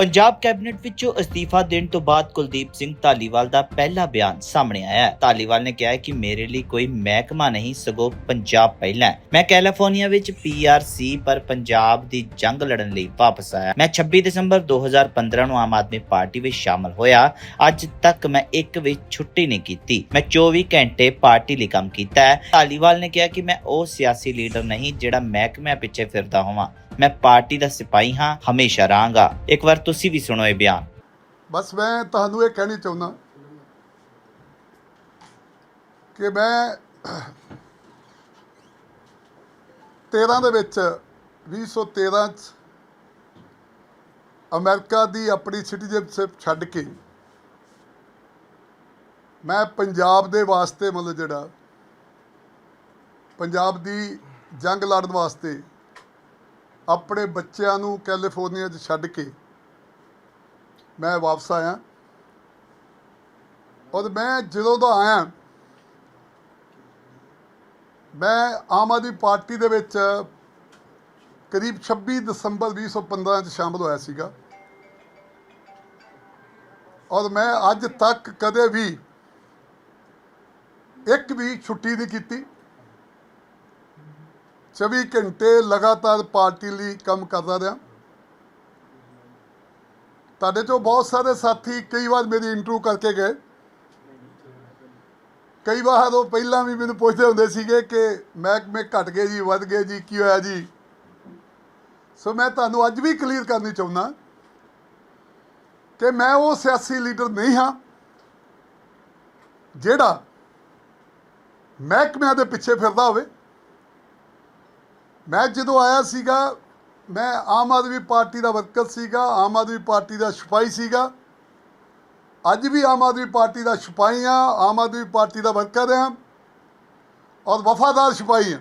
Punjab cabinet ਵਿੱਚੋਂ ਅਸਤੀਫਾ ਦੇਣ ਤੋਂ ਬਾਅਦ ਕੁਲਦੀਪ ਸਿੰਘ ਧਾਲੀਵਾਲ ਦਾ ਪਹਿਲਾ ਬਿਆਨ ਸਾਹਮਣੇ ਆਇਆ ਹੈ। ਧਾਲੀਵਾਲ ਨੇ ਕਿਹਾ ਹੈ ਕਿ ਮੇਰੇ ਲਈ ਕੋਈ ਮਹਿਕਮਾ ਨਹੀਂ, ਸਗੋਂ ਪੰਜਾਬ ਪਹਿਲਾਂ ਹੈ। ਮੈਂ ਕੈਲੀਫੋਰਨੀਆ ਵਿੱਚ ਪੀਆਰਸੀ ਪਰ ਪੰਜਾਬ ਦੀ ਜੰਗ ਲੜਨ ਲਈ ਵਾਪਸ ਆਇਆ। ਮੈਂ 26 ਦਸੰਬਰ 2015 ਨੂੰ ਆਮ ਆਦਮੀ ਪਾਰਟੀ ਵਿੱਚ ਸ਼ਾਮਲ ਹੋਇਆ। ਅੱਜ ਤੱਕ ਮੈਂ ਇੱਕ ਵੀ ਛੁੱਟੀ ਨਹੀਂ ਕੀਤੀ। ਮੈਂ 24 ਘੰਟੇ ਪਾਰਟੀ ਲਈ ਕੰਮ ਕੀਤਾ ਹੈ। ਧਾਲੀਵਾਲ ਨੇ ਕਿਹਾ ਕਿ ਮੈਂ ਉਹ ਸਿਆਸੀ ਲੀਡਰ ਨਹੀਂ, ਜਿਹੜਾ ਮਹਿਕਮਿਆਂ ਪਿੱਛੇ ਫਿਰਦਾ ਹੋਵਾਂ। ਮੈਂ ਪਾਰਟੀ ਦਾ ਸਿਪਾਹੀ ਹਾਂ, ਹਮੇਸ਼ਾ ਰਹਾਂਗਾ। ਇੱਕ ਵਾਰ ਤੁਸੀਂ ਵੀ ਸੁਣੋ ਇਹ ਬਿਆਨ। ਬਸ ਮੈਂ ਤੁਹਾਨੂੰ ਇਹ ਕਹਿਣੀ ਚਾਹੁੰਦਾ ਕਿ ਮੈਂ 13 ਦੇ ਵਿੱਚ 2013 ਚ ਅਮਰੀਕਾ ਦੀ ਆਪਣੀ ਸਿਟੀਜ਼ਨਸ਼ਿਪ ਛੱਡ ਕੇ ਮੈਂ ਪੰਜਾਬ ਦੇ ਵਾਸਤੇ ਮਤਲਬ ਜਿਹੜਾ ਪੰਜਾਬ ਦੀ ਜੰਗ ਲੜਨ ਵਾਸਤੇ ਆਪਣੇ ਬੱਚਿਆਂ ਨੂੰ ਕੈਲੀਫੋਰਨੀਆ 'ਚ ਛੱਡ ਕੇ ਮੈਂ ਵਾਪਸ ਆਇਆ। ਔਰ ਮੈਂ ਜਦੋਂ ਦਾ ਆਇਆ, ਮੈਂ ਆਮ ਆਦਮੀ ਪਾਰਟੀ ਦੇ ਵਿੱਚ ਕਰੀਬ 26 ਦਸੰਬਰ 2015 ਚ ਸ਼ਾਮਲ ਹੋਇਆ ਸੀਗਾ। ਔਰ ਮੈਂ ਅੱਜ ਤੱਕ ਕਦੇ ਵੀ ਇੱਕ ਵੀ ਛੁੱਟੀ ਨਹੀਂ ਕੀਤੀ। 24 ਘੰਟੇ ਲਗਾਤਾਰ ਪਾਰਟੀ ਲਈ ਕੰਮ ਕਰਦਾ ਰਿਹਾ। ਤੁਹਾਡੇ ਚੋਂ ਬਹੁਤ ਸਾਰੇ ਸਾਥੀ ਕਈ ਵਾਰ ਮੇਰੀ ਇੰਟਰਵਿਊ ਕਰਕੇ ਗਏ। ਕਈ ਵਾਰ ਉਹ ਪਹਿਲਾਂ ਵੀ ਮੈਨੂੰ ਪੁੱਛਦੇ ਹੁੰਦੇ ਸੀਗੇ ਕਿ ਮਹਿਕਮੇ ਘਟ ਗਏ ਜੀ, ਵੱਧ ਗਏ ਜੀ, ਕੀ ਹੋਇਆ ਜੀ? ਸੋ ਮੈਂ ਤੁਹਾਨੂੰ ਅੱਜ ਵੀ ਕਲੀਅਰ ਕਰਨੀ ਚਾਹੁੰਦਾ ਕਿ ਮੈਂ ਉਹ ਸਿਆਸੀ ਲੀਡਰ ਨਹੀਂ ਹਾਂ ਜਿਹੜਾ ਮਹਿਕਮਿਆਂ ਦੇ ਪਿੱਛੇ ਫਿਰਦਾ ਹੋਵੇ। ਮੈਂ ਜਦੋਂ ਆਇਆ ਸੀਗਾ, ਮੈਂ ਆਮ ਆਦਮੀ ਪਾਰਟੀ ਦਾ ਵਰਕਰ ਸੀਗਾ, ਆਮ ਆਦਮੀ ਪਾਰਟੀ ਦਾ ਸਿਪਾਹੀ ਸੀਗਾ। ਅੱਜ ਵੀ ਆਮ ਆਦਮੀ ਪਾਰਟੀ ਦਾ ਸਿਪਾਹੀ ਹਾਂ, ਆਮ ਆਦਮੀ ਪਾਰਟੀ ਦਾ ਵਰਕਰ ਹਾਂ ਔਰ ਵਫਾਦਾਰ ਸਿਪਾਹੀ ਹਾਂ।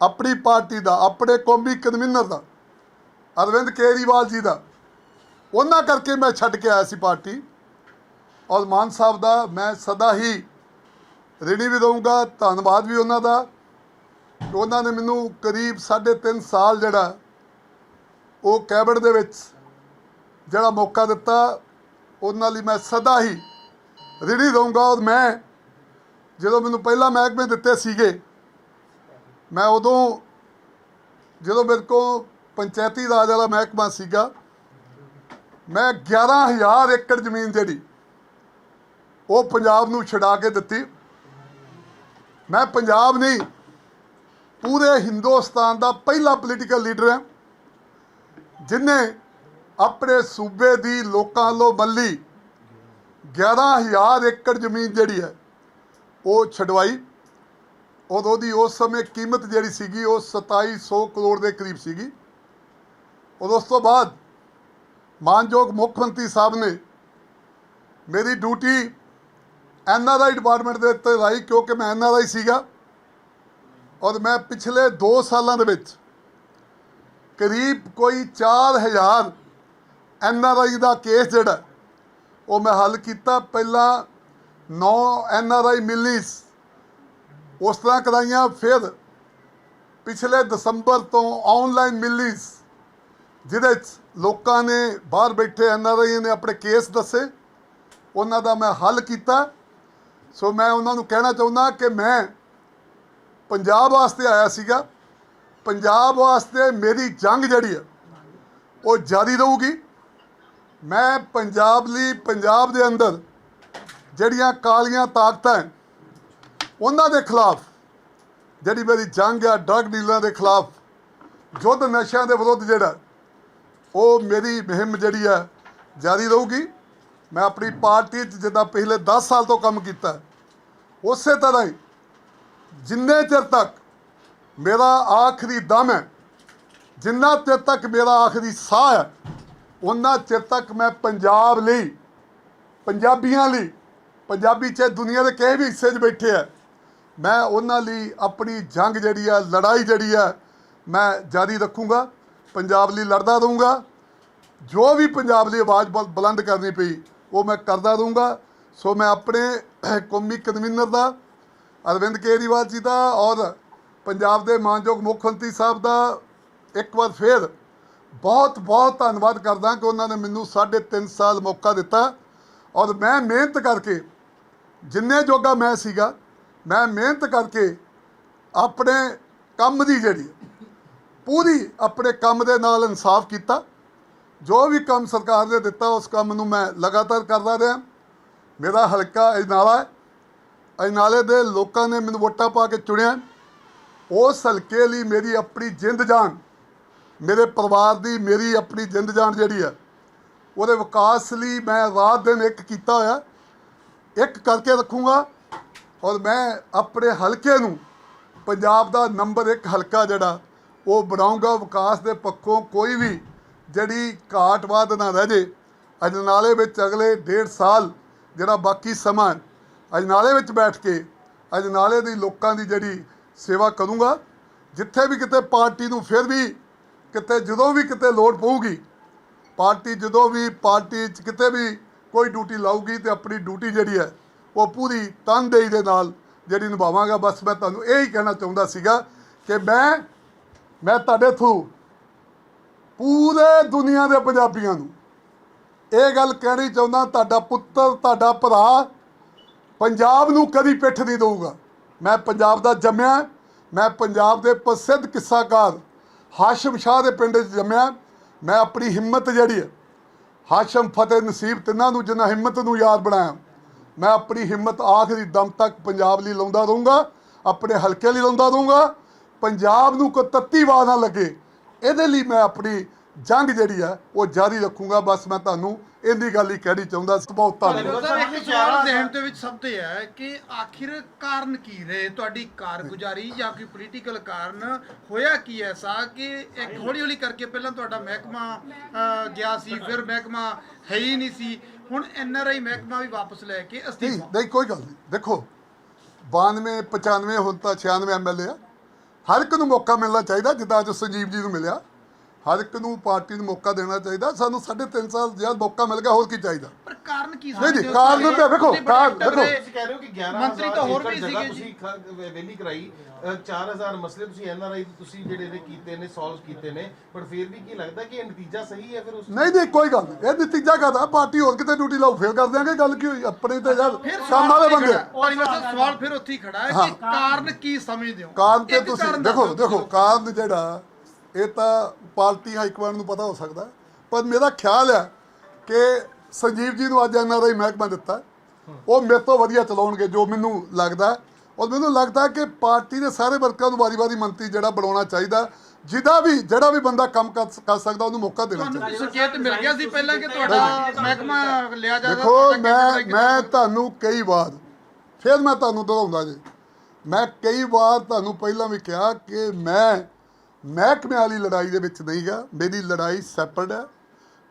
ਆਪਣੀ ਪਾਰਟੀ ਦਾ, ਆਪਣੇ ਕੌਮੀ ਕਨਵੀਨਰ ਦਾ, ਅਰਵਿੰਦ ਕੇਜਰੀਵਾਲ ਜੀ ਦਾ, ਉਹਨਾਂ ਕਰਕੇ ਮੈਂ ਛੱਡ ਕੇ ਆਇਆ ਸੀ ਪਾਰਟੀ। ਔਰ ਮਾਨ ਸਾਹਿਬ ਦਾ ਮੈਂ ਸਦਾ ਹੀ ਰਿਣੀ ਵੀ ਦਊਂਗਾ ਧੰਨਵਾਦ ਵੀ ਉਹਨਾਂ ਦਾ। ਉਹਨਾਂ ਨੇ ਮੈਨੂੰ ਕਰੀਬ 3.5 ਸਾਲ ਜਿਹੜਾ, ਉਹ ਕੈਬਨਿਟ ਦੇ ਵਿੱਚ ਜਿਹੜਾ ਮੌਕਾ ਦਿੱਤਾ, ਉਹਨਾਂ ਲਈ ਮੈਂ ਸਦਾ ਹੀ ਰਿਣੀ ਦਊਂਗਾ ਔਰ ਮੈਂ ਜਦੋਂ ਮੈਨੂੰ ਪਹਿਲਾ ਮਹਿਕਮੇ ਦਿੱਤੇ ਸੀਗੇ, ਮੈਂ ਉਦੋਂ ਜਦੋਂ ਮੇਰੇ ਕੋਲ ਪੰਚਾਇਤੀ ਰਾਜ ਵਾਲਾ ਮਹਿਕਮਾ ਸੀਗਾ, ਮੈਂ 11000 ਏਕੜ ਜ਼ਮੀਨ ਜਿਹੜੀ, ਉਹ ਪੰਜਾਬ ਨੂੰ ਛਡਾ ਕੇ ਦਿੱਤੀ। ਮੈਂ ਪੰਜਾਬ ਨਹੀਂ ਪੂਰੇ ਹਿੰਦੁਸਤਾਨ ਦਾ ਪਹਿਲਾ ਪੋਲੀਟੀਕਲ ਲੀਡਰ ਹੈ, ਜਿਨੇ ਆਪਣੇ ਸੂਬੇ ਦੀ ਲੋਕਾਂ ਵੱਲੋਂ ਮੱਲੀ 11000 ਏਕੜ ਜ਼ਮੀਨ ਜਿਹੜੀ ਹੈ, ਉਹ ਛਡਵਾਈ। ਔਰ ਉਹਦੀ ਉਸ ਸਮੇਂ ਕੀਮਤ ਜਿਹੜੀ ਸੀਗੀ, ਉਹ 2700 ਕਰੋੜ ਦੇ ਕਰੀਬ ਸੀਗੀ। ਔਰ ਉਸ ਤੋਂ ਬਾਅਦ ਮਾਨਯੋਗ ਮੁੱਖ ਮੰਤਰੀ ਸਾਹਿਬ ਨੇ ਮੇਰੀ ਡਿਊਟੀ ਐਨਆਰਆਈ ਡਿਪਾਰਟਮੈਂਟ ਦੇ ਉੱਤੇ ਲਾਈ ਕਿਉਂਕਿ ਮੈਂ ਐਨਆਰਆਈ ਸੀਗਾ। ਔਰ ਮੈਂ ਪਿਛਲੇ 2 ਸਾਲਾਂ ਦੇ ਵਿੱਚ ਕਰੀਬ ਕੋਈ 4000 ਆਈ ਦਾ ਕੇਸ ਜਿਹੜਾ ਉਹ ਮੈਂ ਹੱਲ ਕੀਤਾ। ਪਹਿਲਾਂ 9 ਆਈ ਮਿਲਨੀਸ ਉਸ ਤਰ੍ਹਾਂ ਕਰਾਈਆਂ, ਫਿਰ ਪਿਛਲੇ ਦਸੰਬਰ ਤੋਂ ਆਨਲਾਈਨ ਮਿਲਨੀਸ ਜਿਹਦੇ 'ਚ ਲੋਕਾਂ ਨੇ ਬਾਹਰ ਬੈਠੇ ਐੱਨ ਆਰ ਆਈ ਨੇ ਆਪਣੇ ਕੇਸ ਦੱਸੇ, ਉਹਨਾਂ ਦਾ ਮੈਂ ਹੱਲ ਕੀਤਾ। ਸੋ ਮੈਂ ਉਹਨਾਂ ਨੂੰ ਕਹਿਣਾ ਚਾਹੁੰਦਾ ਕਿ ਮੈਂ ਪੰਜਾਬ ਵਾਸਤੇ ਆਇਆ ਸੀਗਾ। ਪੰਜਾਬ ਵਾਸਤੇ ਮੇਰੀ ਜੰਗ ਜਿਹੜੀ ਹੈ, ਉਹ ਜਾਰੀ ਰਹੂਗੀ। ਮੈਂ ਪੰਜਾਬ ਲਈ ਪੰਜਾਬ ਦੇ ਅੰਦਰ ਜਿਹੜੀਆਂ ਕਾਲੀਆਂ ਤਾਕਤਾਂ ਹੈ ਉਹਨਾਂ ਦੇ ਖਿਲਾਫ, ਜਿਹੜੀ ਮੇਰੀ ਜੰਗ ਆ, ਡਰਗ ਡੀਲਰਾਂ ਦੇ ਖਿਲਾਫ, ਯੁੱਧ ਨਸ਼ਿਆਂ ਦੇ ਵਿਰੁੱਧ ਜਿਹੜਾ, ਉਹ ਮੇਰੀ ਮੁਹਿੰਮ ਜਿਹੜੀ ਹੈ, ਜਾਰੀ ਰਹੂਗੀ। ਮੈਂ ਆਪਣੀ ਪਾਰਟੀ 'ਚ ਜਿੱਦਾਂ ਪਿਛਲੇ 10 ਸਾਲ ਤੋਂ ਕੰਮ ਕੀਤਾ, ਉਸੇ ਤਰ੍ਹਾਂ ਹੀ ਜਿੰਨੇ ਚਿਰ ਤੱਕ ਮੇਰਾ ਆਖਰੀ ਦਮ ਹੈ, ਜਿੰਨਾ ਚਿਰ ਤੱਕ ਮੇਰਾ ਆਖਰੀ ਸਾਹ ਹੈ ਉਹਨਾਂ ਚਿਰ ਤੱਕ ਮੈਂ ਪੰਜਾਬ ਲਈ, ਪੰਜਾਬੀਆਂ ਲਈ, ਪੰਜਾਬੀ ਚਾਹੇ ਦੁਨੀਆ ਦੇ ਕਿਸੇ ਵੀ ਹਿੱਸੇ 'ਚ ਬੈਠੇ ਆ, ਮੈਂ ਉਹਨਾਂ ਲਈ ਆਪਣੀ ਜੰਗ ਜਿਹੜੀ ਆ, ਲੜਾਈ ਜਿਹੜੀ ਆ, ਮੈਂ ਜਾਰੀ ਰੱਖੂੰਗਾ, ਪੰਜਾਬ ਲਈ ਲੜਦਾ ਰਹੂੰਗਾ, ਜੋ ਵੀ ਪੰਜਾਬ ਲਈ ਆਵਾਜ਼ ਬੁਲ- ਬੁਲੰਦ ਕਰਨੀ ਪਈ, ਉਹ ਮੈਂ ਕਰਦਾ ਰਹੂੰਗਾ, ਸੋ ਮੈਂ ਆਪਣੇ ਕੌਮੀ ਕਨਵੀਨਰ ਦਾ ਅਰਵਿੰਦ ਕੇਜਰੀਵਾਲ ਜੀ ਦਾ ਔਰ ਪੰਜਾਬ ਦੇ ਮਾਨਯੋਗ ਮੁੱਖ ਮੰਤਰੀ ਸਾਹਿਬ ਦਾ ਇੱਕ ਵਾਰ ਫੇਰ ਬਹੁਤ ਬਹੁਤ ਧੰਨਵਾਦ ਕਰਦਾ ਕਿ ਉਹਨਾਂ ਨੇ ਮੈਨੂੰ 3.5 ਸਾਲ ਮੌਕਾ ਦਿੱਤਾ। ਔਰ ਮੈਂ ਮਿਹਨਤ ਕਰਕੇ, ਜਿੰਨੇ ਜੋਗਾ ਮੈਂ ਸੀਗਾ, ਮੈਂ ਮਿਹਨਤ ਕਰਕੇ ਆਪਣੇ ਕੰਮ ਦੀ ਜਿਹੜੀ, ਪੂਰੀ ਆਪਣੇ ਕੰਮ ਦੇ ਨਾਲ ਇਨਸਾਫ ਕੀਤਾ। ਜੋ ਵੀ ਕੰਮ ਸਰਕਾਰ ਨੇ ਦਿੱਤਾ, ਉਸ ਕੰਮ ਨੂੰ ਮੈਂ ਲਗਾਤਾਰ ਕਰਦਾ ਰਿਹਾ। ਮੇਰਾ ਹਲਕਾ ਇਨਾਲਾ ਹੈ। ਅਜਨਾਲੇ ਦੇ ਲੋਕਾਂ ਨੇ ਮੈਨੂੰ ਵੋਟਾਂ ਪਾ ਕੇ ਚੁਣਿਆ। ਉਸ ਹਲਕੇ ਲਈ ਮੇਰੀ ਆਪਣੀ ਜਿੰਦ ਜਾਨ ਮੇਰੇ ਪਰਿਵਾਰ ਦੀ ਮੇਰੀ ਆਪਣੀ ਜਿੰਦ ਜਾਨ ਜਿਹੜੀ ਹੈ ਉਹਦੇ ਵਿਕਾਸ ਲਈ ਮੈਂ ਰਾਤ ਦਿਨ ਇੱਕ ਕੀਤਾ ਹੋਇਆ। ਇੱਕ ਕਰਕੇ ਰੱਖੂੰਗਾ ਔਰ ਮੈਂ ਆਪਣੇ ਹਲਕੇ ਨੂੰ ਪੰਜਾਬ ਦਾ ਨੰਬਰ 1 ਹਲਕਾ ਜਿਹੜਾ ਉਹ ਬਣਾਉਂਗਾ। ਵਿਕਾਸ ਦੇ ਪੱਖੋਂ ਕੋਈ ਵੀ ਜਿਹੜੀ ਘਾਟ ਘਾਟਵਾਦ ਨਾ ਰਹਿ ਜੇ। ਅਜਨਾਲੇ ਵਿੱਚ ਅਗਲੇ 1.5 ਸਾਲ ਜਿਹੜਾ ਬਾਕੀ ਸਮਾਂ ਹੈ, ਅਜਨਾਲੇ ਵਿੱਚ ਬੈਠ ਕੇ ਅਜਨਾਲੇ ਦੀ ਲੋਕਾਂ ਦੀ ਜਿਹੜੀ ਸੇਵਾ ਕਰੂੰਗਾ, ਜਿੱਥੇ ਵੀ ਕਿਤੇ ਪਾਰਟੀ ਨੂੰ ਫਿਰ ਵੀ ਕਿਤੇ ਜਦੋਂ ਵੀ ਕਿਤੇ ਲੋੜ ਪਊਗੀ, ਪਾਰਟੀ ਜਦੋਂ ਵੀ ਪਾਰਟੀ 'ਚ ਕਿਤੇ ਵੀ ਕੋਈ ਡਿਊਟੀ ਲਾਊਗੀ ਤੇ ਆਪਣੀ ਡਿਊਟੀ ਜਿਹੜੀ ਹੈ, ਉਹ ਪੂਰੀ ਤਨਦੇਹੀ ਦੇ ਨਾਲ ਜਿਹੜੀ ਨਿਭਾਵਾਂਗਾ। ਬਸ ਮੈਂ ਤੁਹਾਨੂੰ ਇਹ ਹੀ ਕਹਿਣਾ ਚਾਹੁੰਦਾ ਸੀਗਾ ਕਿ ਮੈਂ ਮੈਂ ਤੁਹਾਡੇ ਥਰੂ ਪੂਰੇ ਦੁਨੀਆ ਦੇ ਪੰਜਾਬੀਆਂ ਨੂੰ ਇਹ ਗੱਲ ਕਹਿਣੀ ਚਾਹੁੰਦਾ, ਤੁਹਾਡਾ ਪੁੱਤਰ, ਤੁਹਾਡਾ ਭਰਾ ਪੰਜਾਬ ਨੂੰ ਕਦੀ ਪਿੱਠ ਨਹੀਂ ਦਊਗਾ। ਮੈਂ ਪੰਜਾਬ ਦਾ ਜੰਮਿਆ, ਮੈਂ ਪੰਜਾਬ ਦੇ ਪ੍ਰਸਿੱਧ ਕਿੱਸਾਕਾਰ ਹਾਸ਼ਮ ਸ਼ਾਹ ਦੇ ਪਿੰਡ 'ਚ ਜੰਮਿਆ, ਮੈਂ ਆਪਣੀ ਹਿੰਮਤ ਜਿਹੜੀ ਹੈ, ਹਾਸ਼ਮ ਫਤਿਹ ਨਸੀਬ ਤਿੰਨਾਂ ਨੂੰ ਜਿਨ੍ਹਾਂ ਹਿੰਮਤ ਨੂੰ ਯਾਦ ਬਣਾਇਆ, ਮੈਂ ਆਪਣੀ ਹਿੰਮਤ ਆਖਰੀ ਦਮ ਤੱਕ ਪੰਜਾਬ ਲਈ ਲਾਉਂਦਾ ਰਹੂੰਗਾ, ਆਪਣੇ ਹਲਕੇ ਲਈ ਲਾਉਂਦਾ ਰਹੂੰਗਾ, ਪੰਜਾਬ ਨੂੰ ਕੋਈ ਤੱਤੀ ਵਾਹ ਨਾ ਲੱਗੇ, ਇਹਦੇ ਲਈ ਮੈਂ ਆਪਣੀ ਜੰਗ ਜਿਹੜੀ ਆ ਉਹ ਜਾਰੀ ਰੱਖੂੰਗਾ। ਬਸ ਮੈਂ ਤੁਹਾਨੂੰ ਇਹਦੀ ਗੱਲ ਹੀ ਕਹਿਣੀ ਚਾਹੁੰਦਾ ਸੀ। ਬਹੁਤ ਧੰਨਵਾਦ। ਸਰ ਇੱਕ ਸਵਾਲ ਜ਼ਿਹਨ ਦੇ ਵਿੱਚ ਸਭ ਤੇ ਹੈ ਕਿ ਆਖਿਰ ਕਾਰਨ ਕੀ ਰਹੇ? ਤੁਹਾਡੀ ਕਾਰਗੁਜ਼ਾਰੀ ਜਾਂ ਕੋਈ ਪੋਲੀਟੀਕਲ ਕਾਰਨ ਹੋਇਆ ਕੀ ਐਸਾ ਕਿ ਇੱਕ ਹੌਲੀ ਹੌਲੀ ਕਰਕੇ ਪਹਿਲਾਂ ਤੁਹਾਡਾ ਮਹਿਕਮਾ ਗਿਆ ਸੀ ਫਿਰ ਮਹਿਕਮਾ ਹੈ ਹੀ ਨਹੀਂ ਸੀ। ਹੁਣ ਐਨਆਰਆਈ ਮਹਿਕਮਾ ਵੀ ਵਾਪਸ ਲੈ ਕੇ ਨਹੀਂ ਅਸਤੀਫਾ। ਨਹੀਂ ਕੋਈ ਗੱਲ ਨਹੀਂ। ਦੇਖੋ 92 95 ਹੁਣ ਤਾਂ 96 ਐਮਐਲਏ ਆ। ਹਰ ਇੱਕ ਨੂੰ ਮੌਕਾ ਮਿਲਣਾ ਚਾਹੀਦਾ ਜਿੱਦਾਂ ਅੱਜ ਸੰਜੀਵ ਜੀ ਨੂੰ ਮਿਲਿਆ। ਹਰ ਇੱਕ ਨੂੰ ਪਾਰਟੀ ਨੂੰ ਮੌਕਾ ਦੇਣਾ ਚਾਹੀਦਾ ਸਾਨੂੰ 3.5 ਸਾਲ ਜਦ ਮੌਕਾ ਮਿਲ ਗਿਆ ਹੋਰ ਕੀ ਚਾਹੀਦਾ ਪਰ ਕਾਰਨ ਕੀ ਨਹੀਂ, ਸਮਝਦੇ ਹੋ? ਕਾਰਨ ਤਾਂ ਵੇਖੋ, ਕਾਰਨ ਵੇਖੋ। ਤੁਸੀਂ ਕਹਿ ਰਹੇ ਹੋ ਕਿ 11 ਮੰਤਰੀ ਤਾਂ ਹੋਰ ਵੀ ਸੀਗੇ ਜੀ। ਤੁਸੀਂ ਵੇਲੀ ਕਰਾਈ ਅ, 4000 ਮਸਲੇ ਤੁਸੀਂ ਐਨਆਰਆਈ ਤੁਸੀਂ ਜਿਹੜੇ ਨੇ ਕੀਤੇ ਨੇ ਸੋਲਵ ਕੀਤੇ ਨੇ ਪਰ ਫਿਰ ਵੀ ਕੀ ਲੱਗਦਾ ਕਿ ਇਹ ਨਤੀਜਾ ਸਹੀ ਹੈ ਫਿਰ ਉਸ ਨਹੀਂ ਨਹੀਂ ਕੋਈ ਗੱਲ ਇਹ ਨਤੀਜਾ ਕਾਹਦਾ ਪਾਰਟੀ ਹੋਰ ਕਿਤੇ ਡਿਊਟੀ ਲਾਓ ਫੇਰ ਕਰ ਦਿਆਂਗੇ ਗੱਲ ਕੀ ਹੋਈ ਆਪਣੇ ਤੇ ਯਾਰ ਕੰਮ ਵਾਲੇ ਬੰਦੇ ਧਾਰੀਵਾਲ ਸਾਹਿਬ ਸਵਾਲ ਫਿਰ ਉੱਥੇ ਹੀ ਖੜਾ ਹੈ ਕਿ ਕਾਰਨ ਕੀ ਸਮਝਦੇ ਹੋ ਕਾਰਨ ਤੇ ਤੁਸੀਂ ਦੇਖੋ ਦੇਖੋ। ਕਾਰਨ ਜਿਹੜਾ ਇਹ ਤਾਂ ਪਾਰਟੀ ਹਾਈਕਮਾਂਡ ਨੂੰ ਪਤਾ ਹੋ ਸਕਦਾ ਪਰ ਮੇਰਾ ਖਿਆਲ ਹੈ ਕਿ ਸੰਜੀਵ ਜੀ ਨੂੰ ਅੱਜ ਐਨਆਰਆਈ ਮਹਿਕਮਾ ਦਿੱਤਾ ਉਹ ਮੇਰੇ ਤੋਂ ਵਧੀਆ ਚਲਾਉਣਗੇ ਜੋ ਮੈਨੂੰ ਲੱਗਦਾ ਹੈ। ਔਰ ਮੈਨੂੰ ਲੱਗਦਾ ਕਿ ਪਾਰਟੀ ਦੇ ਸਾਰੇ ਵਰਕਰਾਂ ਨੂੰ ਵਾਰੀ-ਵਾਰੀ ਮੰਤਰੀ ਜਿਹੜਾ ਬਣਾਉਣਾ ਚਾਹੀਦਾ ਜਿਹਦਾ ਵੀ ਜਿਹੜਾ ਵੀ ਬੰਦਾ ਕੰਮ ਕਰ ਕਰ ਸਕਦਾ ਉਹਨੂੰ ਮੌਕਾ ਦੇਣਾ ਤੁਹਾਨੂੰ ਚਾਹੀਦਾ। ਸੰਕੇਤ ਮਿਲ ਗਿਆ ਸੀ ਪਹਿਲਾਂ ਕਿ ਤੁਹਾਡਾ ਮਹਿਕਮਾ ਲਿਆ ਜਾਏਗਾ ਦੇਖੋ ਮੈਂ ਮੈਂ ਤੁਹਾਨੂੰ ਕਈ ਵਾਰ ਫਿਰ ਮੈਂ ਤੁਹਾਨੂੰ ਦੁਹਰਾਉਂਦਾ ਜੀ। ਮੈਂ ਕਈ ਵਾਰ ਤੁਹਾਨੂੰ ਪਹਿਲਾਂ ਵੀ ਕਿਹਾ ਕਿ ਮੈਂ ਮਹਿਕਮੇ ਵਾਲੀ ਲੜਾਈ ਦੇ ਵਿੱਚ ਨਹੀਂ ਗਾ ਮੇਰੀ ਲੜਾਈ ਸੈਪਰੇਟ ਹੈ।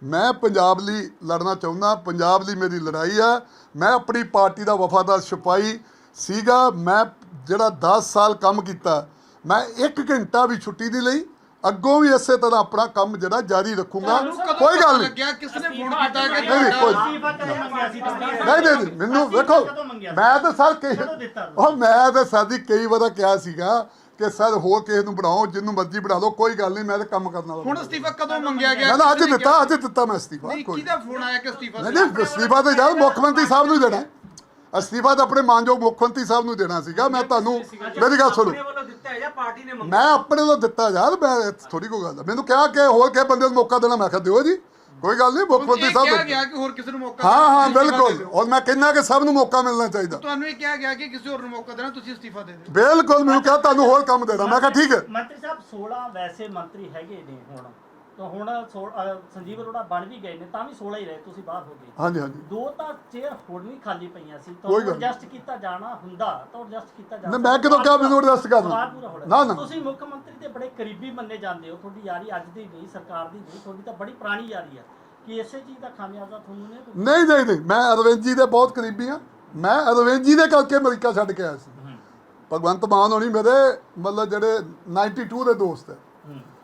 ਮੈਂ ਪੰਜਾਬ ਲਈ ਲੜਨਾ ਚਾਹੁੰਦਾ ਪੰਜਾਬ ਲਈ ਮੇਰੀ ਲੜਾਈ ਆ। ਮੈਂ ਆਪਣੀ ਪਾਰਟੀ ਦਾ ਵਫਾਦਾਰ ਸਿਪਾਹੀ ਸੀਗਾ। ਮੈਂ ਜਿਹੜਾ 10 ਸਾਲ ਕੰਮ ਕੀਤਾ ਮੈਂ 1 ਘੰਟਾ ਵੀ ਛੁੱਟੀ ਨਹੀਂ ਲਈ। ਅੱਗੋਂ ਵੀ ਇਸੇ ਤਰ੍ਹਾਂ ਆਪਣਾ ਕੰਮ ਜਿਹੜਾ ਜਾਰੀ ਰੱਖੂੰਗਾ। ਕੋਈ ਗੱਲ ਨਹੀਂ। ਲੱਗਿਆ ਕਿਸ ਨੇ ਫੋਨ ਕੀਤਾ ਕਿ ਨਹੀਂ, ਨਹੀਂ, ਕੋਈ- ਨਹੀਂ। ਨਹੀਂ ਮੈਨੂੰ ਵੇਖੋ ਮੈਂ ਤਾਂ ਸਰ ਕਈ ਉਹ ਮੈਂ ਤਾਂ ਸਰ ਦੀ ਕਈ ਵਾਰ ਕਿਹਾ ਸੀਗਾ ਕਿ ਸਰ ਹੋਰ ਕਿਸੇ ਨੂੰ ਬਣਾਓ ਜਿੰਨੂੰ ਮਰਜ਼ੀ ਬਣਾ ਲਓ ਕੋਈ ਗੱਲ ਨਹੀਂ ਮੈਂ ਤਾਂ ਕੰਮ ਕਰਨ ਵਾਲਾ ਹੁਣ ਅਸਤੀਫਾ ਕਦੋਂ ਮੰਗਿਆ ਗਿਆ ਮੈਂ ਤਾਂ ਅੱਜ ਦਿੱਤਾ? ਅੱਜ ਦਿੱਤਾ ਮੈਂ ਅਸਤੀਫਾ ਨਹੀਂ ਕੋਈ ਕਿਹਦਾ ਫੋਨ ਆਇਆ ਕਿ ਅਸਤੀਫਾ ਨਹੀਂ ਨਹੀਂ ਅਸਤੀਫਾ ਤਾਂ ਯਾਰ ਮੁੱਖ ਮੰਤਰੀ ਸਾਹਿਬ ਨੂੰ ਦੇਣਾ। ਅਸਤੀਫਾ ਤਾਂ ਆਪਣੇ ਮਾਨਯੋਗ ਮੁੱਖ ਮੰਤਰੀ ਸਾਹਿਬ ਨੂੰ ਦੇਣਾ ਸੀਗਾ ਮੈਂ ਤੁਹਾਨੂੰ ਮੇਰੀ ਗੱਲ ਸੁਣੋ ਆਪਣੇ ਵੱਲੋਂ ਦਿੱਤਾ ਹੈ ਜਾਂ ਪਾਰਟੀ ਨੇ ਮੰਗਿਆ ਮੈਂ ਆਪਣੇ ਵੱਲੋਂ ਦਿੱਤਾ ਯਾਰ ਮੈਂ ਥੋੜੀ ਕੋਈ ਗੱਲ। ਮੈਨੂੰ ਕਿਹਾ ਕਿ ਹੋਰ ਕਿਸੇ ਬੰਦੇ ਨੂੰ ਮੌਕਾ ਦੇਣਾ ਮੈਂ ਕਿਹਾ ਦਿਓ ਜੀ ਕੋਈ ਗੱਲ ਨਹੀਂ ਮੁੱਖ ਮੰਤਰੀ ਇਹ ਕਿਹਾ ਸਾਹਿਬ ਗਿਆ ਕਿ ਹੋਰ ਕਿਸੇ ਨੂੰ ਮੌਕਾ ਹਾਂ ਹਾਂ ਬਿਲਕੁਲ। ਔਰ ਮੈਂ ਕਹਿੰਦਾ ਕਿ ਸਭ ਨੂੰ ਮੌਕਾ ਮਿਲਣਾ ਚਾਹੀਦਾ। ਤੁਹਾਨੂੰ ਇਹ ਕਿਹਾ ਗਿਆ ਕਿ ਕਿਸੇ ਹੋਰ ਨੂੰ ਮੌਕਾ ਦੇਣਾ ਤੁਸੀਂ ਅਸਤੀਫਾ ਦੇ ਦਿਓ। ਬਿਲਕੁਲ ਮੈਨੂੰ ਕਿਹਾ ਤੁਹਾਨੂੰ ਹੋਰ ਕੰਮ ਦੇਣਾ। ਮੈਂ ਕਿਹਾ ਠੀਕ ਹੈ। ਮੰਤਰੀ ਸਾਹਿਬ 16 ਵੈਸੇ ਮੰਤਰੀ ਹੈਗੇ ਨੇ ਹੁਣ। ਤਾਂ ਹੁਣ ਸੋਲ- ਅਹ ਸੰਜੀਵ ਅਰੋੜਾ ਬਣ ਵੀ ਗਏ ਨੇ ਤਾਂ ਵੀ 16 ਹੀ ਰਹੇ ਤੁਸੀਂ ਬਾਹਰ ਹੋ ਗਏ ਹਾਂਜੀ ਹਾਂਜੀ ਦੋ ਤਾਂ ਚੇਅਰ ਹੁਣ ਵੀ ਖਾਲੀ ਪਈਆਂ ਸੀ ਤਾਂ ਕੋਈ ਗੱਲ ਨਹੀਂ। ਐਡਜਸਟ ਕੀਤਾ ਜਾਣਾ ਹੁੰਦਾ ਤਾਂ ਐਡਜਸਟ ਕੀਤਾ ਜਾਣਾ ਨਹੀਂ, ਮੈਂ ਕਦੋਂ ਕਿਹਾ ਮੈਨੂੰ adjust ਕਰਨਾ? ਸਵਾਲ ਪੂਰਾ ਹੋਣਾ। ਨਾ, ਨਾ। ਤੁਸੀਂ ਮੁੱਖ ਮੰਤਰੀ ਦੇ ਬੜੇ ਕਰੀਬੀ ਮੰਨੇ ਜਾਂਦੇ ਹੋ ਤੁਹਾਡੀ ਯਾਰੀ ਅੱਜ ਦੀ ਨਹੀਂ ਸਰਕਾਰ ਦੀ ਨਹੀਂ ਤੁਹਾਡੀ ਤਾਂ ਬੜੀ ਪੁਰਾਣੀ ਯਾਰੀ ਆ ਕਿ ਇਸੇ ਚੀਜ਼ ਦਾ ਖਾਮਿਆਜ਼ਾ ਤੁਹਾਨੂੰ ਨੇ ਭੁਗਤਣਾ? ਨਹੀਂ ਨਹੀਂ ਨਹੀਂ ਮੈਂ ਅਰਵਿੰਦ ਜੀ ਦੇ ਬਹੁਤ ਕਰੀਬੀ ਹਾਂ ਮੈਂ ਅਰਵਿੰਦ ਜੀ ਦੇ ਕਰਕੇ ਅਮਰੀਕਾ ਛੱਡ ਕੇ ਆਇਆ ਸੀ ਭਗਵੰਤ ਮਾਨ ਹੋਣੀ ਮੇਰੇ ਮਤਲਬ ਜਿਹੜੇ 92 ਦੇ ਦੋਸਤ ਹੂੰ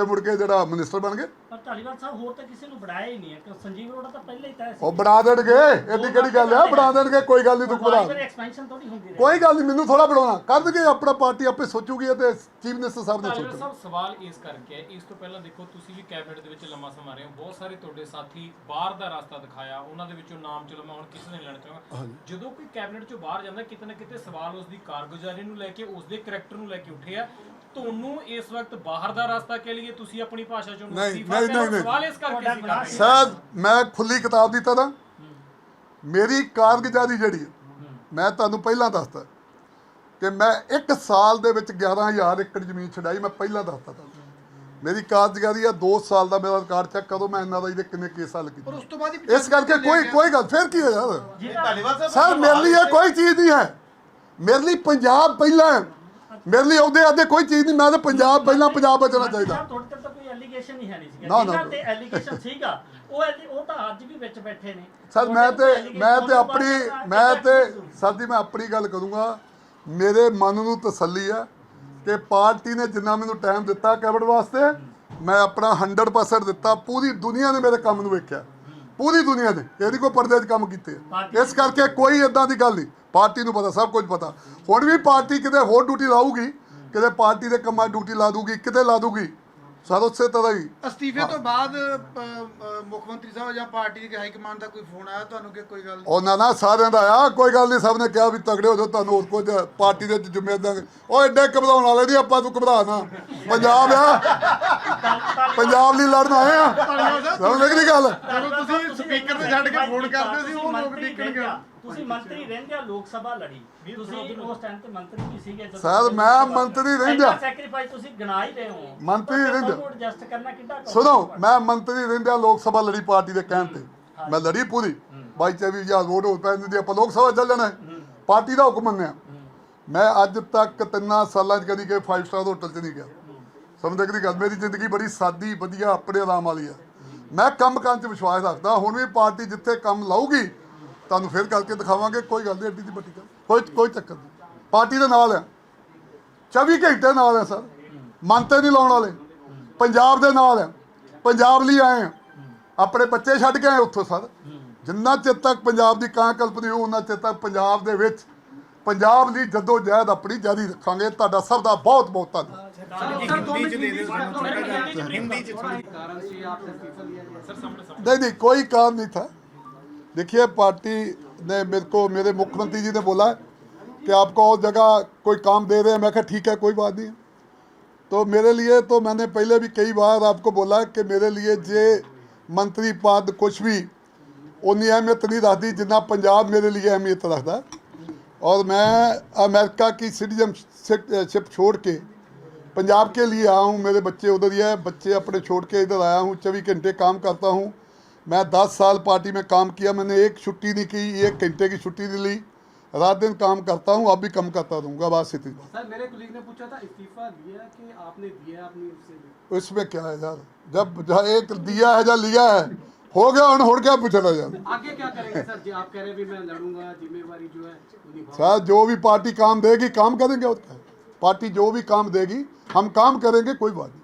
ਤੇ ਮੁੜ ਕੇ ਜਿਹੜਾ ਮਿਨਿਸਟਰ ਬਣ ਗਏ? ਪਰ ਧਾਲੀਵਾਲ ਸਾਹਿਬ ਹੋਰ ਤਾਂ ਕਿਸੇ ਨੂੰ ਬਣਾਇਆ ਹੀ ਨਹੀਂ ਹੈ। ਕਿ ਸੰਜੀਵ ਅਰੋੜਾ ਤਾਂ ਪਹਿਲਾਂ ਹੀ ਤੈਅ ਸੀ। ਉਹ ਬਣਾ ਦੇਣਗੇ। ਐਡੀ ਕਿਹੜੀ ਗੱਲ ਆ? ਬਣਾ ਦੇਣਗੇ ਕੋਈ ਗੱਲ ਨਹੀਂ ਤੂੰ ਬਣਾ। ਐਕਸਪੈਂਸ਼ਨ ਥੋੜੀ ਹੁੰਦੀ ਰਹੀ। ਕੋਈ ਗੱਲ ਨਹੀਂ ਮੈਨੂੰ ਥੋੜਾ ਬਣਾਉਣਾ। ਕਰ ਦੇਗੇ ਆਪਣਾ ਪਾਰਟੀ ਆਪੇ ਸੋਚੂਗੀ ਤੇ ਚੀਫ ਮਿਨਿਸਟਰ ਸਾਹਿਬ ਨੇ ਧਾਲੀਵਾਲ ਸੋਚਣਾ। ਸਾਹਿਬ ਸਵਾਲ ਇਸ ਕਰਕੇ ਹੈ ਇਸ ਤੋਂ ਪਹਿਲਾਂ ਦੇਖੋ ਤੁਸੀਂ ਵੀ ਕੈਬਨਿਟ ਦੇ ਵਿੱਚ ਲੰਮਾ ਸਮਾਂ ਰਹੇ ਹੋ। ਬਹੁਤ ਸਾਰੇ ਤੁਹਾਡੇ ਸਾਥੀ ਬਾਹਰ ਦਾ ਰਸਤਾ ਦਿਖਾਇਆ। ਉਹਨਾਂ ਦੇ ਵਿੱਚੋਂ ਨਾਮ ਚਲੋ ਮੈਂ ਹੁਣ ਕਿਸੇ ਨੇ ਲੈਣਾ ਚਾਹਾਂਗਾ। ਜਦੋਂ ਕੋਈ ਕੈਬਨਿਟ ਚੋਂ ਬਾਹਰ ਜਾਂਦਾ ਕਿਤੇ ਨਾ ਕਿਤੇ ਸਵਾਲ ਉਸ ਦੀ ਕਾਰਗੁਜ਼ਾਰੀ ਨੂੰ ਲੈ ਕੇ ਉਸ ਦੇ ਕਰੈਕਟਰ ਨੂੰ ਲੈ ਕੇ ਉੱਠੇ ਆ। ਤੁਹਾਨੂੰ ਇਸ ਵਕਤ ਬਾਹਰ ਦਾ ਰਸਤਾ ਕੇ ਲਈ ਤੁਸੀਂ ਆਪਣੀ ਭਾਸ਼ਾ ਚੋਂ ਨਹੀਂ, ਅਸਤੀਫਾ ਨਹੀਂ, ਸਵਾਲ ਇਸ ਕਰਕੇ ਸੀ ਕਰ ਰਹੇ ਹਾਂ। ਸਰ ਮੈਂ ਖੁੱਲੀ ਕਿਤਾਬ ਦੀ ਤਰ੍ਹਾਂ ਮੇਰੀ ਕਾਰਗੁਜ਼ਾਰੀ ਜਿਹੜੀ ਹੈ ਮੈਂ ਤੁਹਾਨੂੰ ਪਹਿਲਾਂ ਦੱਸਤਾ ਕਿ ਮੈਂ ਇੱਕ ਸਾਲ ਦੇ ਵਿੱਚ 11000 ਏਕੜ ਜ਼ਮੀਨ ਛਡਾਈ ਮੈਂ ਪਹਿਲਾਂ ਦੱਸਤਾ ਤੁਹਾਨੂੰ। ਮੇਰੀ ਕਾਰਗੁਜ਼ਾਰੀ ਆ 2 ਸਾਲ ਦਾ ਮੇਰਾ ਰਿਕਾਰਡ ਚੈੱਕ ਕਰੋ ਮੈਂ ਇਹਨਾਂ ਦਾ ਇਹਦੇ ਕਿੰਨੇ ਕੇਸ ਹੱਲ ਪਰ ਉਸ ਕੀਤੇ ਤੋਂ ਬਾਅਦ ਹੀ ਇਸ ਕਰਕੇ ਕੋਈ ਕੋਈ ਗੱਲ ਫਿਰ ਕੀ ਹੋਇਆ? ਸਾਹਿਬ ਸਰ ਮੇਰੇ ਲਈ ਇਹ ਕੋਈ ਚੀਜ਼ ਨਹੀਂ ਹੈ। ਮੇਰੇ ਲਈ ਪੰਜਾਬ ਪਹਿਲਾਂ ਹੈ। ਮੇਰੇ ਲਈ ਉਹਦੇ ਆਦੇ ਕੋਈ ਚੀਜ਼ ਨਹੀਂ ਮੈਂ ਤਾਂ ਪੰਜਾਬ ਪਹਿਲਾਂ ਪੰਜਾਬ ਬਚਣਾ ਚਾਹੀਦਾ। ਤੁਹਾਡੇ ਤੇ ਤਾਂ ਕੋਈ ਐਲੀਗੇਸ਼ਨ ਹੀ ਹੈ ਨਹੀਂ ਸੀਗਾ। ਨਾ, ਨਾ। ਜਿਹਨਾਂ ਤੇ ਐਲੀਗੇਸ਼ਨ ਸੀਗਾ ਉਹ ਐਲੀ- ਉਹ ਤਾਂ ਅੱਜ ਵੀ ਵਿੱਚ ਬੈਠੇ ਨੇ। ਸਰ ਮੈਂ ਤੇ ਮੈਂ ਤੇ ਆਪਣੀ ਮੈਂ ਤੇ ਜੀ ਮੈਂ ਆਪਣੀ ਗੱਲ ਕਰੂੰਗਾ। ਮੇਰੇ ਮਨ ਨੂੰ ਤਸੱਲੀ ਹੈ ਕਿ ਪਾਰਟੀ ਨੇ ਜਿੰਨਾ ਮੈਨੂੰ ਟਾਈਮ ਦਿੱਤਾ ਕੈਬਨਿਟ ਵਾਸਤੇ ਮੈਂ ਆਪਣਾ 100% ਦਿੱਤਾ। ਪੂਰੀ ਦੁਨੀਆ ਨੇ ਮੇਰੇ ਕੰਮ ਨੂੰ ਵੇਖਿਆ। ਪੂਰੀ ਦੁਨੀਆ ਨੇ ਇਹਦੀ ਕੋਈ ਪਰਦੇ 'ਚ ਕੰਮ ਕੀਤੇ ਆ। ਇਸ ਕਰਕੇ ਕੋਈ ਇਦਾਂ ਦੀ ਗੱਲ ਨਹੀਂ। ਪਾਰਟੀ ਨੂੰ ਪਤਾ ਸਭ ਕੁਝ ਪਤਾ। ਹੁਣ ਵੀ ਪਾਰਟੀ ਕਿਤੇ ਹੋਰ ਡਿਊਟੀ ਲਾਊਗੀ ਕਿਤੇ ਪਾਰਟੀ ਦੇ ਕੰਮਾਂ 'ਚ ਡਿਊਟੀ ਲਾ ਦੂਗੀ ਕਿਤੇ ਲਾ ਦੂਗੀ ਸਰ ਉਸੇ ਤਰ੍ਹਾਂ ਹੀ। ਅਸਤੀਫੇ ਤੋਂ ਬਾਅਦ ਅ, ਅ, ਮੁੱਖ ਮੰਤਰੀ ਸਾਹਿਬ ਜਾਂ ਪਾਰਟੀ ਦੀ ਹਾਈ ਕਮਾਂਡ ਦਾ ਕੋਈ ਫੋਨ ਆਇਆ ਤੁਹਾਨੂੰ ਕਿ ਕੋਈ ਗੱਲ? ਉਹ ਨਾ ਨਾ ਸਾਰਿਆਂ ਦਾ ਆ ਕੋਈ ਗੱਲ ਨਹੀਂ ਸਭ ਨੇ ਕਿਹਾ ਵੀ ਤਗੜੇ ਹੋ ਜਾਓ ਤੁਹਾਨੂੰ ਹੋਰ ਕੁਝ ਪਾਰਟੀ ਦੇ ਜ਼ਿੰਮੇਵਾਰ ਦਾਂਗੇ ਉਹ ਐਡੇ ਘਬਰਾਉਣ ਵਾਲੇ ਨਹੀਂ ਆਪਾਂ ਤੂੰ ਘਬਰਾ ਨਾ। ਪੰਜਾਬ ਆ। ਪੰਜਾਬ ਲਈ ਲੜਨ ਆਏ ਆ। ਸਮਝ ਲੱਗ ਗੱਲ? ਜਦੋਂ ਤੁਸੀਂ ਸਪੀਕਰ ਤੇ ਛੱਡ ਕੇ ਫੋਨ ਕਰਦੇ ਸੀ, ਉਹ ਲੋਕ ਆ। ਤੁਸੀਂ ਮੰਤਰੀ ਰਹਿੰਦੇ ਆ ਲੋਕ ਸਭਾ ਲੜੀ। ਤੁਸੀਂ ਉਸ ਟਾਈਮ ਤੇ ਮੰਤਰੀ ਵੀ ਸੀਗੇ ਜਦੋਂ ਸਰ, ਮੈਂ ਮੰਤਰੀ ਰਹਿੰਦਾ। sacrifice ਤੁਸੀਂ ਗਿਣਾ ਹੀ ਰਹੇ ਹੋ। ਮੰਤਰੀ ਰਹਿੰਦਾ। ਐਡਜਸਟ ਕਰਨਾ ਕਿੱਦਾਂ? ਸੁਣੋ ਮੈਂ ਮੰਤਰੀ ਰਹਿੰਦਿਆਂ ਲੋਕ ਸਭਾ ਲੜੀ ਪਾਰਟੀ ਦੇ ਕਹਿਣ ਤੇ। ਮੈਂ ਲੜੀ ਪੂਰੀ। ਬਾਈ ਚੌਵੀ ਹਜ਼ਾਰ ਵੋਟ ਹੋ ਪੈਂਦੀ ਦੀ ਆਪਾਂ ਲੋਕ ਸਭਾ ਚੱਲ ਜਾਣਾ ਹੈ। ਪਾਰਟੀ ਦਾ ਹੁਕਮ ਮੰਨਿਆ। ਮੈਂ ਅੱਜ ਤੱਕ ਤਿੰਨਾਂ ਸਾਲਾਂ 'ਚ ਕਦੀ ਕੋਈ 5 ਸਟਾਰ ਹੋਟਲ 'ਚ ਨਹੀਂ ਗਿਆ। ਸਮਝਦੇ ਕਿ ਗੱਲ? ਮੇਰੀ ਜ਼ਿੰਦਗੀ ਬੜੀ ਸਾਦੀ ਵਧੀਆ ਆਪਣੇ ਆਰਾਮ ਵਾਲੀ ਆ। ਮੈਂ ਕੰਮ ਕਰਨ 'ਚ ਵਿਸ਼ਵਾਸ ਰੱਖਦਾ ਹੁਣ ਵੀ ਪਾਰਟੀ ਜਿੱਥੇ ਕੰਮ ਲਾਊਗੀ ਤੁਹਾਨੂੰ ਫਿਰ ਗੱਲ ਕੇ ਦਿਖਾਵਾਂਗੇ ਕੋਈ ਗੱਲ ਨਹੀਂ ਐਡੀ ਦੀ ਵੱਡੀ ਗੱਲ ਕੋਈ ਕੋਈ ਚੱਕਰ ਨਹੀਂ। ਪਾਰਟੀ ਦੇ ਨਾਲ ਹੈ। 24 ਘੰਟੇ ਨਾਲ ਹੈ ਸਰ। ਮਨ 'ਤੇ ਨਹੀਂ ਲਾਉਣ ਵਾਲੇ। ਪੰਜਾਬ ਦੇ ਨਾਲ ਹੈ। ਪੰਜਾਬ ਲਈ ਆਏ ਆ ਆਪਣੇ ਬੱਚੇ ਛੱਡ ਕੇ ਆਏ ਉੱਥੋਂ ਸਰ। ਜਿੰਨਾ ਚਿਰ ਤੱਕ ਪੰਜਾਬ ਦੀ ਕਾਂ ਨਹੀਂ ਹੋ ਉਹਨਾਂ ਚਿਰ ਤੱਕ ਪੰਜਾਬ ਦੇ ਵਿੱਚ ਪੰਜਾਬ ਦੀ ਜਦੋਂ ਜਹਿਦ ਆਪਣੀ ਜਾਰੀ ਰੱਖਾਂਗੇ ਤੁਹਾਡਾ ਸਭ ਦਾ ਬਹੁਤ ਬਹੁਤ ਧੰਨਵਾਦ। ਨਹੀਂ ਨਹੀਂ ਕੋਈ ਕਾਰਨ ਨਹੀਂ ਥਾ। देखिए, पार्टी ने मेरे को, मेरे मुख्यमंत्री जी ने बोला कि आपको और जगह कोई काम दे रहे हैं। मैं क्या ठीक है, कोई बात नहीं। तो मेरे लिए तो मैंने पहले भी कई बार आपको बोला कि मेरे लिए जे मंत्री पद कुछ भी उन्नी अहमियत नहीं रखती जितना पंजाब मेरे लिए अहमियत रखता और मैं अमेरिका की सिटीजन सिटीजनशिप छोड़ के पंजाब के लिए आया हूँ। मेरे बच्चे उधर ही है, बच्चे अपने छोड़ के इधर आया हूँ, चौबीस घंटे काम करता हूँ। मैं दस साल पार्टी में काम किया मैंने एक छुट्टी नहीं की एक घंटे की छुट्टी नहीं ली। रात दिन काम करता हूँ अब भी कम करता रहूँगा बात सर मेरे कुलीग ने पूछा था इस्तीफा दिया कि आपने दिया अपनी इसमें क्या है यार? जब एक दिया है या लिया है हो गया और हो क्या पूछना यार। आगे क्या करेंगे सर? जी आप कह रहे भी मैं लड़ूँगा जिम्मेवारी जो है सर जो भी पार्टी काम देगी काम करेंगे और पार्टी जो भी काम देगी हम काम करेंगे कोई बात नहीं।